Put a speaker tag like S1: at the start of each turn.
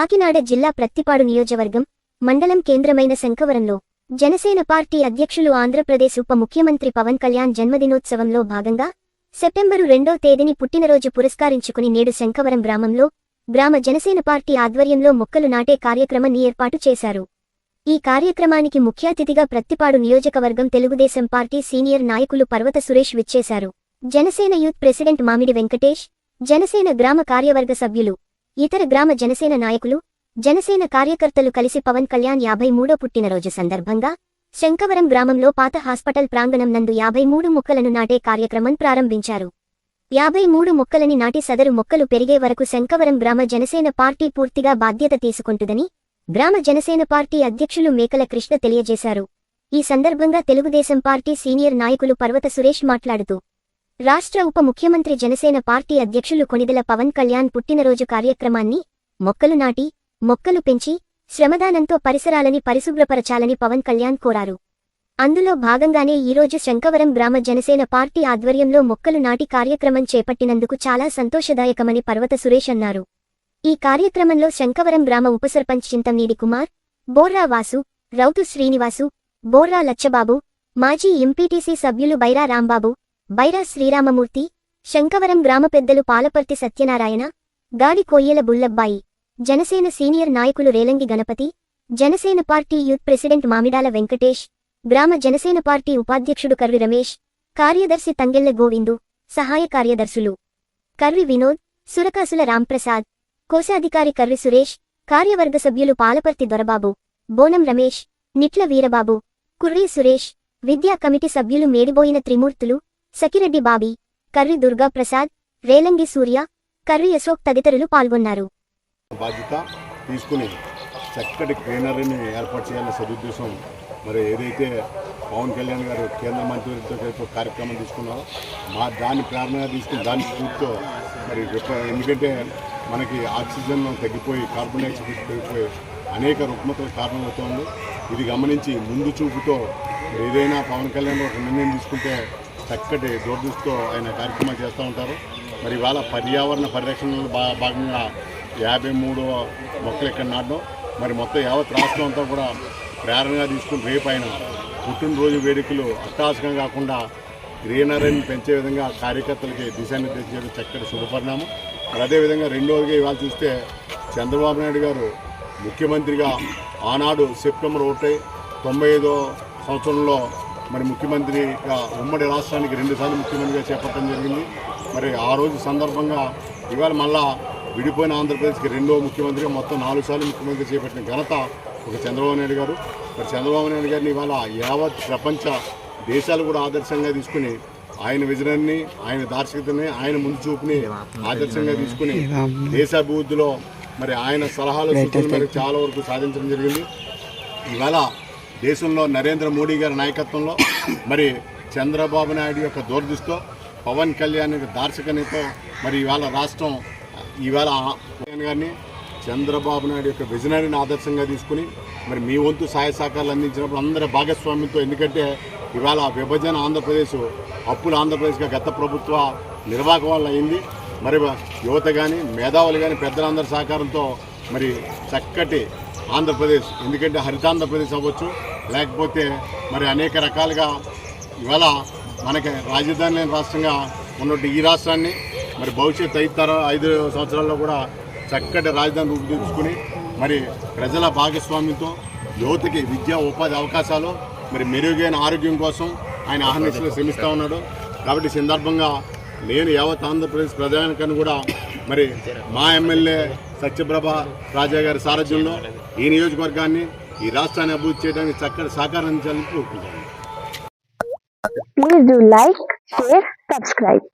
S1: కాకినాడ జిల్లా ప్రత్తిపాడు నియోజకవర్గం మండలం కేంద్రమైన శంఖవరంలో జనసేన పార్టీ అధ్యక్షులు ఆంధ్రప్రదేశ్ ఉప ముఖ్యమంత్రి పవన్ కళ్యాణ్ జన్మదినోత్సవంలో భాగంగా సెప్టెంబరు రెండో తేదీని పుట్టినరోజు పురస్కరించుకుని నేడు శంకవరం గ్రామంలో గ్రామ జనసేన పార్టీ ఆధ్వర్యంలో మొక్కలు నాటే కార్యక్రమాన్ని ఏర్పాటు చేశారు. ఈ కార్యక్రమానికి ముఖ్య అతిథిగా ప్రత్తిపాడు నియోజకవర్గం తెలుగుదేశం పార్టీ సీనియర్ నాయకులు పర్వత సురేష్ విచ్చేశారు. జనసేన యూత్ ప్రెసిడెంట్ మామిడి వెంకటేష్ జనసేన గ్రామ కార్యవర్గ సభ్యులు ఇతర గ్రామ జనసేన నాయకులు జనసేన కార్యకర్తలు కలిసి పవన్ కళ్యాణ్ యాభై మూడో పుట్టినరోజు సందర్భంగా శంకవరం గ్రామంలో పాత హాస్పిటల్ ప్రాంగణం నందు యాభై మూడు మొక్కలను నాటే కార్యక్రమం ప్రారంభించారు. యాభై మూడు మొక్కలని నాటి సదరు మొక్కలు పెరిగే వరకు శంకవరం గ్రామ జనసేన పార్టీ పూర్తిగా బాధ్యత తీసుకుంటుందని గ్రామ జనసేన పార్టీ అధ్యక్షులు మేకల కృష్ణ తెలియజేశారు. ఈ సందర్భంగా తెలుగుదేశం పార్టీ సీనియర్ నాయకులు పర్వత సురేష్ మాట్లాడుతూ రాష్ట్ర ఉప ముఖ్యమంత్రి జనసేన పార్టీ అధ్యక్షులు కొణిదెల పవన్ కళ్యాణ్ పుట్టినరోజు కార్యక్రమాన్ని మొక్కలు నాటి మొక్కలు పెంచి శ్రమదానంతో పరిసరాలని పరిశుభ్రపరచాలని పవన్ కళ్యాణ్ కోరారు. అందులో భాగంగానే ఈరోజు శంకవరం గ్రామ జనసేన పార్టీ ఆధ్వర్యంలో మొక్కలు నాటి కార్యక్రమం చేపట్టినందుకు చాలా సంతోషదాయకమని పర్వత సురేష్ అన్నారు. ఈ కార్యక్రమంలో శంకవరం గ్రామ ఉపసర్పంచ్ చింతంనీడి కుమార్ బోర్రా వాసు రౌతు శ్రీనివాసు బోర్రా లచ్చబాబు మాజీ ఎంపీటీసీ సభ్యులు బైరా రాంబాబు బైరా శ్రీరామమూర్తి శంకవరం గ్రామ పెద్దలు పాలపర్తి సత్యనారాయణ గాడి కొయ్యల బుల్లబ్బాయి జనసేన సీనియర్ నాయకులు Relangi Ganapathi Janasena party youth president Mamidala Venkatesh గ్రామ జనసేన పార్టీ ఉపాధ్యక్షుడు కర్రి రమేష్ కార్యదర్శి తంగెళ్ళ గోవిందు సహాయ కార్యదర్శులు. కర్రి వినోద్ సురకాసుల రాంప్రసాద్ కోశాధికారి కర్రి సురేష్ కార్యవర్గ సభ్యులు పాలపర్తి దొరబాబు బోనం రమేష్ నిట్ల వీరబాబు కుర్రీ సురేష్ విద్యా కమిటీ సభ్యులు మేడిబోయిన త్రిమూర్తులు సకిరెడ్డి బాబీ కర్రి దుర్గా ప్రసాద్ రేలంగి సూర్య కర్రి అశోక్ తదితరులు పాల్గొన్నారు.
S2: బాధ్యత తీసుకుని చక్కటి గ్రీనరీని ఏర్పాటు చేయాలనే సదుద్దేశం మరి ఏదైతే పవన్ కళ్యాణ్ గారు కేంద్ర మంత్రితో ఒక కార్యక్రమం తీసుకున్నారో మా దాన్ని ప్రేరణగా తీసుకుని దాని స్ఫూర్తితో మరి ఎందుకంటే మనకి ఆక్సిజన్ తగ్గిపోయి కార్బన్ డైఆక్సైడ్ తగ్గిపోయి అనేక రుగ్మతలకు కారణమవుతోంది ఇది గమనించి ముందు చూపుతో ఏదైనా పవన్ కళ్యాణ్ ఒక నిర్ణయం తీసుకుంటే చక్కటి దూరదృష్టితో ఆయన కార్యక్రమాలు చేస్తూ ఉంటారు. మరి ఇవాళ పర్యావరణ పరిరక్షణలో భాగంగా యాభై మూడు మొక్కలు ఇక్కడ నాటడం మరి మొత్తం యావత్ రాష్ట్రం అంతా కూడా ప్రేరణగా తీసుకుని రేపు ఆయన పుట్టినరోజు వేడుకలు అట్టాసకం కాకుండా గ్రీనరీని పెంచే విధంగా కార్యకర్తలకి దిశానిర్దేశం చేయడం చక్కటి శుభపరిణామం. మరి అదేవిధంగా రెండవదిగా ఇవాళ చూస్తే చంద్రబాబు నాయుడు గారు ముఖ్యమంత్రిగా ఆనాడు సెప్టెంబర్ ఒకటి తొంభై ఐదో సంవత్సరంలో మరి ముఖ్యమంత్రిగా ఉమ్మడి రాష్ట్రానికి రెండుసార్లు ముఖ్యమంత్రిగా చేపట్టడం జరిగింది. మరి ఆ రోజు సందర్భంగా ఇవాళ మళ్ళా విడిపోయిన ఆంధ్రప్రదేశ్కి రెండో ముఖ్యమంత్రిగా మొత్తం నాలుగు సార్లు ముఖ్యమంత్రి చేపట్టిన ఘనత ఒక చంద్రబాబు నాయుడు గారు. మరి చంద్రబాబు నాయుడు గారిని ఇవాళ యావత్ ప్రపంచ దేశాలు కూడా ఆదర్శంగా తీసుకుని ఆయన విజనాన్ని ఆయన దార్శకతని ఆయన ముందు చూపుని ఆదర్శంగా తీసుకుని దేశాభివృద్ధిలో మరి ఆయన సలహాలు సూచనల చాలా వరకు సాధించడం జరిగింది. ఇవాళ దేశంలో నరేంద్ర మోడీ గారి నాయకత్వంలో మరి చంద్రబాబు నాయుడు యొక్క దూరదృష్టితో పవన్ కళ్యాణ్ యొక్క మరి ఇవాళ రాష్ట్రం ఇవాళ కళ్యాణ్ గారిని చంద్రబాబు నాయుడు యొక్క విజనరీని ఆదర్శంగా తీసుకుని మరి మీ వంతు సహాయ సహకారాలు అందించినప్పుడు అందరి భాగస్వామ్యంతో ఎందుకంటే ఇవాళ విభజన ఆంధ్రప్రదేశ్ అప్పుల ఆంధ్రప్రదేశ్గా గత ప్రభుత్వ నిర్వాహకం వల్ల అయింది. మరి యువత కానీ మేధావులు కానీ పెద్దలందరి సహకారంతో మరి చక్కటి ఆంధ్రప్రదేశ్ ఎందుకంటే హరితాంధ్రప్రదేశ్ అవ్వచ్చు లేకపోతే మరి అనేక రకాలుగా ఇవాళ మనకి రాజధాని లేని రాష్ట్రంగా ఉన్నట్టు ఈ రాష్ట్రాన్ని మరి భవిష్యత్ ఐదు తర ఐదు సంవత్సరాల్లో కూడా చక్కటి రాజధాని రూపుదిద్దుకుని మరి ప్రజల భాగస్వామ్యంతో యువతకి విద్యా ఉపాధి అవకాశాలు మరి మెరుగైన ఆరోగ్యం కోసం ఆయన ఆహ్నిశలు శ్రమిస్తూ ఉన్నాడు. కాబట్టి సందర్భంగా నేను యావత్ ఆంధ్రప్రదేశ్ ప్రజానికని కూడా మరి మా ఎమ్మెల్యే సత్యప్రభ రాజా గారి సారథ్యంలో ఈ నియోజకవర్గాన్ని ఈ రాష్ట్రాన్ని అభివృద్ధి చేయడానికి చక్కటి సహకారం అందించాలని కోరుకుంటున్నాను
S3: Please do like, share, subscribe.